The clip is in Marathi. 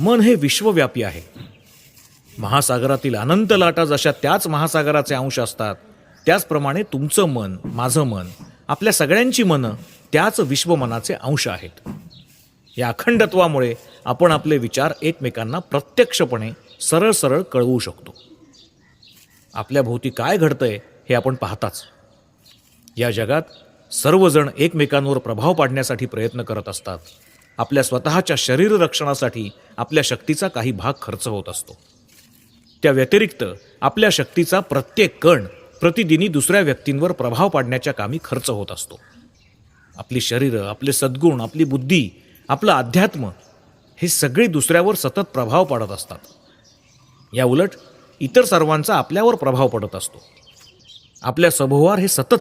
मन हे विश्वव्यापी आहे. महासागरातील अनंत लाटा जशा त्याच महासागराचे अंश असतात त्याचप्रमाणे तुमचं मन माझं मन आपल्या सगळ्यांची मनं त्याच विश्वमनाचे अंश आहेत. या अखंडत्वामुळे आपण आपले विचार एकमेकांना प्रत्यक्षपणे सरळ सरळ कळवू शकतो. आपल्या भोवती काय घडतंय हे आपण पाहताच. या जगात सर्वजण एकमेकांवर प्रभाव पाडण्यासाठी प्रयत्न करत असतात. आपल्या स्वतःच्या शरीर रक्षणासाठी आपल्या शक्तीचा काही भाग खर्च होत असतो. त्या व्यतिरिक्त आपल्या शक्तीचा प्रत्येक कण प्रतिदिनी दुसऱ्या व्यक्तींवर प्रभाव पाडण्याच्या कामी खर्च होत असतो. आपली शरीरं आपले सद्गुण आपली बुद्धी आपलं अध्यात्म हे सगळे दुसऱ्यावर सतत प्रभाव पाडत असतात. या उलट इतर सर्वांचा आपल्यावर प्रभाव पडत असतो. आपल्या सभोवार हे सतत